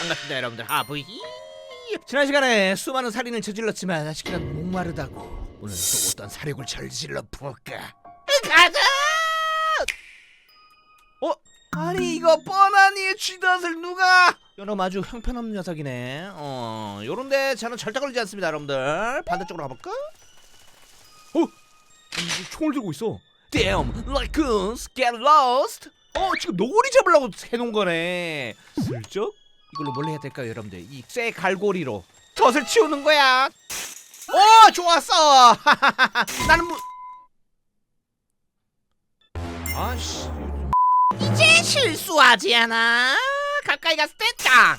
반갑습니다 여러분들. 하브히 지난 시간에 수많은 살인을 저질렀지만 아직은 목마르다고 오늘 또 어떤 사력을 저질러 볼까? 가자! 어? 아니 이거 뻔하니 쥐덫을 누가? 여러분 아주 형편없는 녀석이네. 어 요런데 저는 절대 걸리지 않습니다 여러분들. 반대쪽으로 가볼까? 어? 총을 들고 있어. Damn, raccoons get lost. 어 지금 노구리 잡으려고 해놓은 거네. 슬쩍 이걸로 뭘 해야 될까요 여러분들? 이 쇠 갈고리로 덫을 치우는 거야. 오 좋았어. 나는 뭐 아씨. 이제 실수하지 않아. 가까이 갔을 때쫙.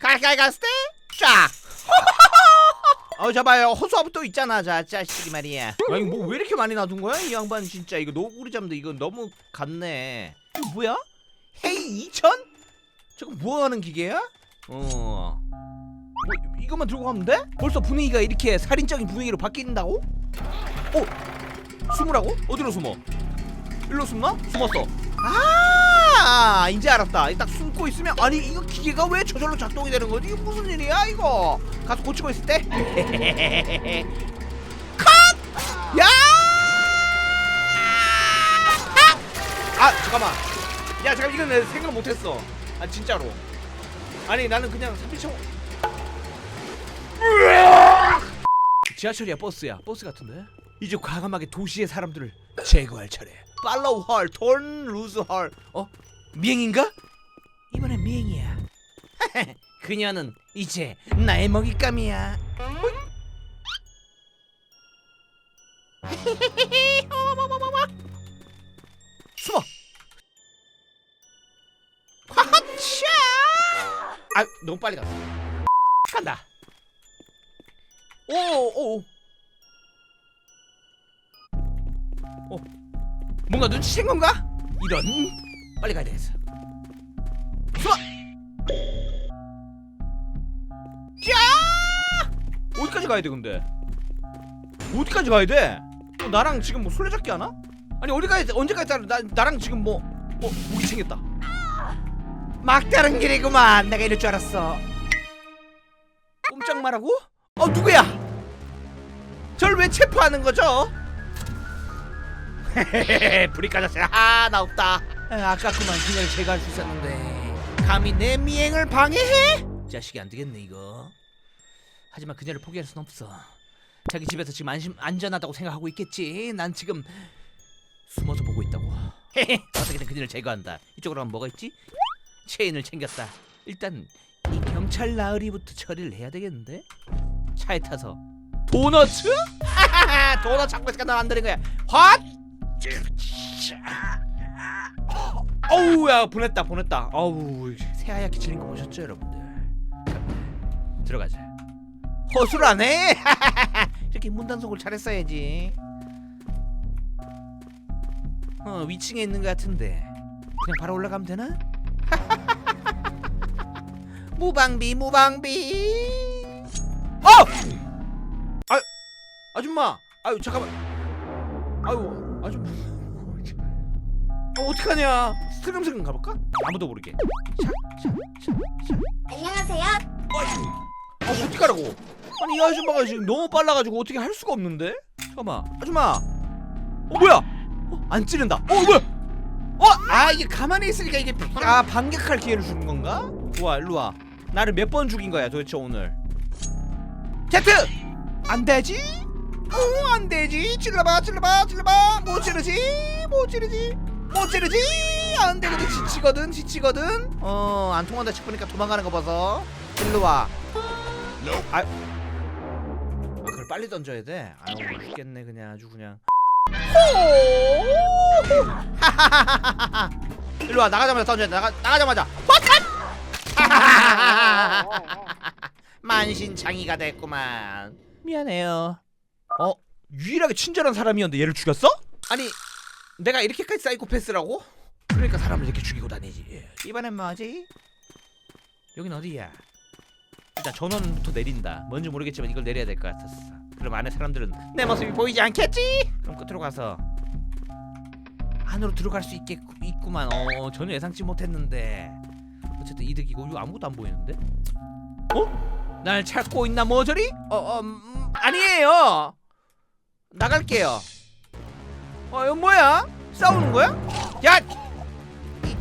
가까이 갔을 때쫙. 어 잡아요. 호수아부 또 있잖아 자 자식이 말이야. 야 이거 뭐왜 이렇게 많이 놔둔 거야? 이 양반 진짜 이거 노구리 잡는데 이거 너무 갔네. 이거 뭐야? 헤이 2000? 저거 뭐 하는 기계야? 어. 뭐 이것만 들고 가면 돼? 벌써 분위기가 이렇게 살인적인 분위기로 바뀐다고? 어? 숨으라고? 어디로 숨어? 일로 숨나? 숨었어. 아, 이제 알았다. 딱 숨고 있으면 아니 이거 기계가 왜 저절로 작동이 되는 거지? 이게 무슨 일이야 이거? 가서 고치고 있을 때. 컷! 야! 아, 잠깐만. 야, 잠깐 이건 내 생각 못했어. 아 진짜로. 아니 나는 그냥 삼피청. 지하철이야 버스야 버스 같은데? 이제 과감하게 도시의 사람들을 제거할 차례. 팔로우 헐, 돈 루즈 헐. 어? 미행인가? 이번엔 미행이야. 그녀는 이제 나의 먹잇감이야. 아 너무 빨리 갔어. 간다. 오 오. 어 뭔가 눈치챈 건가? 이런 빨리 가야 되겠어. 숨어. 야! 어디까지 가야 돼 근데? 어디까지 가야 돼? 어, 나랑 지금 뭐 술래잡기 하나? 아니 어디까지 언제까지 따라 나 나랑 지금 뭐 어, 무기 챙겼다. 막다른 길이구만. 내가 이럴 줄 알았어. 꼼짝 말하고? 어 누구야? 절 왜 체포하는 거죠? 불이 꺼졌어요. 아나 없다. 아, 아깝구만 그녀를 제거할 수 있었는데 감히 내 미행을 방해해? 자식이 안 되겠네 이거. 하지만 그녀를 포기할 순 없어. 자기 집에서 지금 안심 안전하다고 생각하고 있겠지. 난 지금 숨어서 보고 있다고. 어떻게든 그녀를 제거한다. 이쪽으로 가면 뭐가 있지? 체인을 챙겼다. 일단 이 경찰 나으리부터 처리를 해야 되겠는데? 차에 타서 도너츠? 도넛 잡고 있으니까 너 만드는 거야. 헛! 어우 야 보냈다 보냈다. 어우 새하얗게 질린 거 보셨죠 여러분들? 들어가자. 허술 안 해? 이렇게 문단속을 잘했어야지. 어 위층에 있는 것 같은데 그냥 바로 올라가면 되나? 무방비 무방비. 어! 아 아줌마. 아유 잠깐만. 아유 아줌마. 어 어떡하냐? 슬금슬금 가볼까? 아무도 모르게. 안녕하세요. 아 어떻게 하라고? 아니 이 아줌마가 지금 너무 빨라가지고 어떻게 할 수가 없는데? 잠깐만. 아줌마. 어 뭐야? 어, 안 찌른다. 어 뭐야? 어? 아 이게 가만히 있으니까 이게 아 반격할 기회를 주는 건가? 좋아 일로 와 나를 몇 번 죽인 거야 도대체 오늘? 제트 안 되지? 어, 안 되지. 찔러봐 찔러봐 찔러봐. 못 찌르지? 못 찌르지? 못 찌르지? 안 되거든. 지치거든 지치거든. 어안 통한다 싶으니까 도망가는 거 봐서. 일로 와. 아, 아, 그걸 빨리 던져야 돼. 아유 죽겠네 그냥 아주 그냥. 호! 하하하하하. 일로 와 나가자마자 던져 나가 나가자마자. 화칸 만신창이가 됐구만 미안해요 어 유일하게 친절한 사람이었는데 얘를 죽였어? 아니 내가 이렇게까지 사이코패스라고? 그러니까 사람을 이렇게 죽이고 다니지 이번엔 뭐지? 여긴 어디야? 일단 전원부터 내린다 뭔지 모르겠지만 이걸 내려야 될 것 같았어 그럼 안에 사람들은 내 모습이 보이지 않겠지? 그럼 끝으로 가서 안으로 들어갈 수 있겠, 있구만 어 전혀 예상치 못했는데 어쨌든 이득이고 이거 아무것도 안 보이는데? 어? 날 찾고 있나 모조리? 어, 어 음, 아니에요. 나갈게요. 어, 이거 뭐야? 싸우는 거야? 야, 이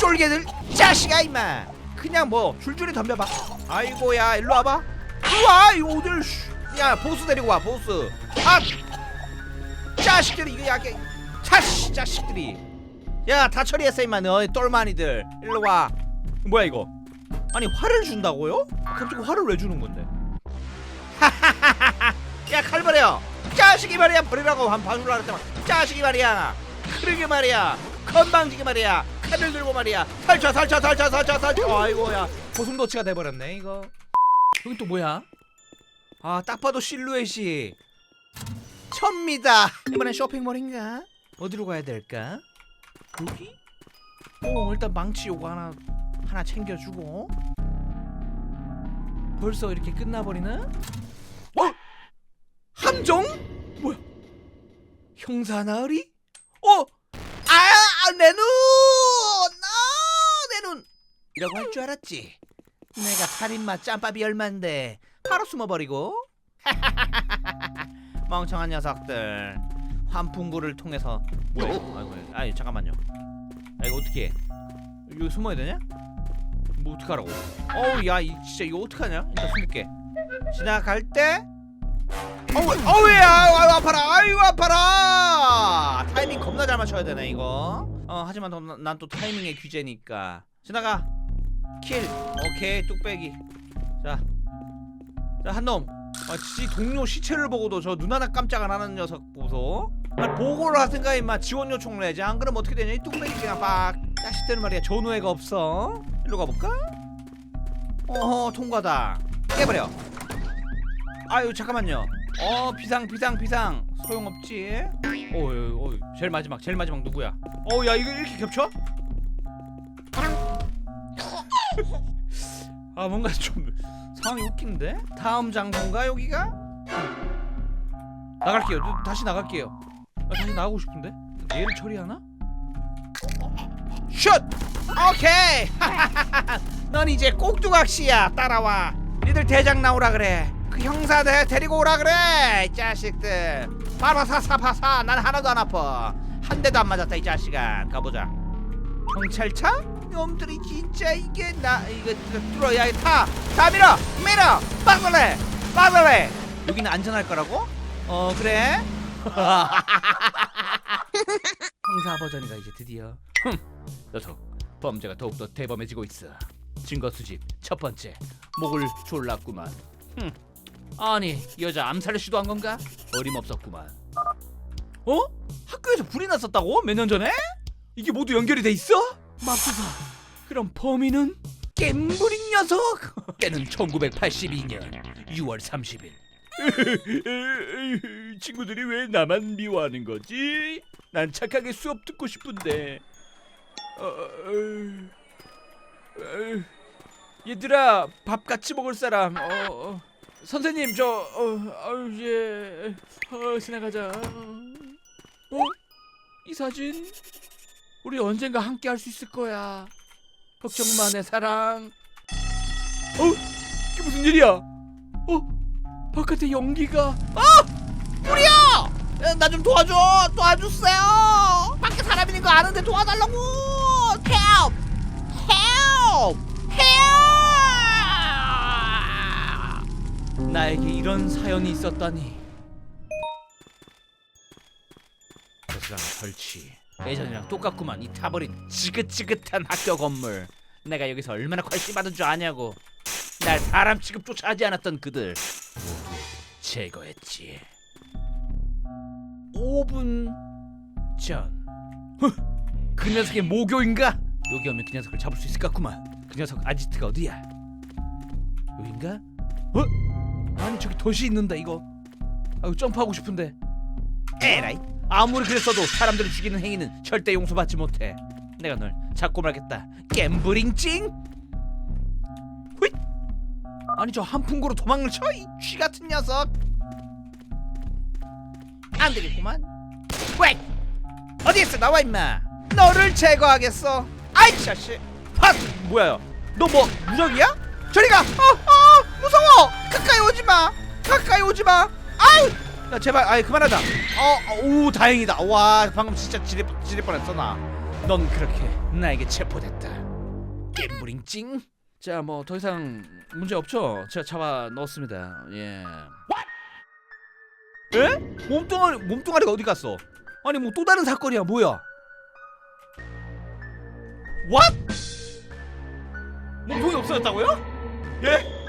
쫄개들 자식아 임마. 그냥 뭐 줄줄이 덤벼봐. 아이고야, 일로 와봐. 일로 와, 이거? 씨. 야, 보스 데리고 와, 보스. 아, 자식들이 이거 야게, 자식 자식들이. 야, 다 처리했어 임마, 너 똘마니들. 일로 와. 뭐야 이거? 아니 화를 준다고요? 갑자기 화를 왜 주는 건데? 야칼 버려! 자식이 말이야 버리라고 한 봐줄라 그랬더만 자식이 말이야 그러게 말이야 건방지게 말이야 칼을 들고 말이야 설쳐 설쳐 설쳐 설쳐 설쳐 아이고야 고슴도치가 돼버렸네 이거 여기 또 뭐야? 아 딱 봐도 실루엣이 천미다 이번엔 쇼핑몰인가? 어디로 가야 될까? 여기? 어 일단 망치 요거 하나 하나 챙겨주고 벌써 이렇게 끝나버리나? 어? 함정? 뭐야? 형사 나으리? 어? 아, 내 눈! 아, 내 눈! 이라고 할 줄 알았지? 내가 살인마 짬밥이 얼만데 바로 숨어버리고 멍청한 녀석들 환풍구를 통해서 뭐야 이거? 아이고 아니 잠깐만요 아 이거 어떻게 해? 이거 숨어야 되냐? 뭐 어떡하라고? 어우 야 이 진짜 이거 어떡하냐? 일단 숨을게. 지나갈 때. 어우 어우야 아유 아파라. 아유 아파라. 타이밍 겁나 잘 맞춰야 되네 이거. 어 하지만 난 또 타이밍의 규제니까. 지나가. 킬. 오케이 뚝배기. 자자한놈. 아, 지 동료 시체를 보고도 저 눈 하나 깜짝 안 하는 녀석 보소. 아, 보고를 하든가 임마. 지원 요청을 해야지 안 그러면 어떻게 되냐? 이 뚝배기 그냥 빡 자식들은 말이야. 전우애가 없어 일로 가볼까? 어허 통과다. 깨버려. 아유 잠깐만요. 어 비상 비상 비상. 소용없지. 어유 어유 제일 마지막 제일 마지막 누구야? 어 야 이거 이렇게 겹쳐? 아 뭔가 좀 상황이 웃긴데? 다음 장소인가 여기가? 나갈게요. 누- 다시 나갈게요. 아, 다시 나가고 싶은데? 얘를 처리하나? 슛! 오케이! 넌 이제 꼭두각시야. 따라와. 니들 대장 나오라 그래. 그 형사 대 데리고 오라 그래 이 자식들. 바사사바사. 난 하나도 안 아파. 한 대도 안 맞았다 이 자식아. 가보자. 경찰차? 놈들이 진짜 이게 나 이거 이거 뚫어 야 타 다 밀어. 밀어. 막을래 막을래 여기는 안전할 거라고? 어 그래? 형사 버전이가 이제 드디어. 흠 녀석 범죄가 더욱더 대범해지고 있어. 증거 수집 첫 번째. 목을 졸랐구만. 흠 아니 여자 암살을 시도한 건가? 어림없었구만. 어? 학교에서 불이 났었다고? 몇 년 전에? 이게 모두 연결이 돼 있어? 맙소사. 그럼 범인은 겜브릭 녀석? 때는 1982년 6월 30일 친구들이 왜 나만 미워하는 거지? 난 착하게 수업 듣고 싶은데. 어, 어, 어, 얘들아 밥 같이 먹을 사람. 어, 어. 선생님 저 어, 어, 예. 어, 지나가자. 어? 이 사진 우리 언젠가 함께 할 수 있을 거야. 걱정 마내 사랑. 어? 이게 무슨 일이야? 어? 바깥에 연기가 아! 불이야! 나좀 도와줘! 도와주세요! 밖에 사람 있는 거 아는데 도와달라고! Help! Help! Help! 나에게 이런 사연이 있었다니 베스랑 설치 예전이랑 똑같구만 이 타버린 지긋지긋한 학교 건물 내가 여기서 얼마나 관심 받은 줄 아냐고 날 사람 취급조차 하지 않았던 그들 모두 제거했지 5분 전. 헉, 그 녀석의 모교인가? 여기 오면 그 녀석을 잡을 수 있을 것 같구만. 그 녀석 아지트가 어디야? 여긴가? 어? 아니 저기 덫이 있는다 이거. 아유 점프하고 싶은데. 에라이. 아무리 그랬어도 사람들을 죽이는 행위는 절대 용서받지 못해. 내가 널 잡고 말겠다. 갬블링찡. 휘. 아니 저 한풍구로 도망을 쳐이 쥐 같은 녀석. 안 되겠구만. 왜? 어디 있어? 나와 임마. 너를 제거하겠어. 아이 자식. 팍! 뭐야? 너 뭐 무적이야? 저리 가! 어, 어, 무서워! 가까이 오지 마! 가까이 오지 마! 아이! 야 제발, 아이 그만하자. 어, 어, 오 다행이다. 와 방금 진짜 지릴 지릴 뻔했어 나. 넌 그렇게 나에게 체포됐다. 깨무링찡. 자, 뭐 더 이상 문제 없죠? 제가 잡아 넣었습니다. 예. 에? 몸뚱아리 몸뚱아리가 어디 갔어? 아니 뭐 또 다른 사건이야 뭐야? What? 몸통이 없어졌다고요? 예?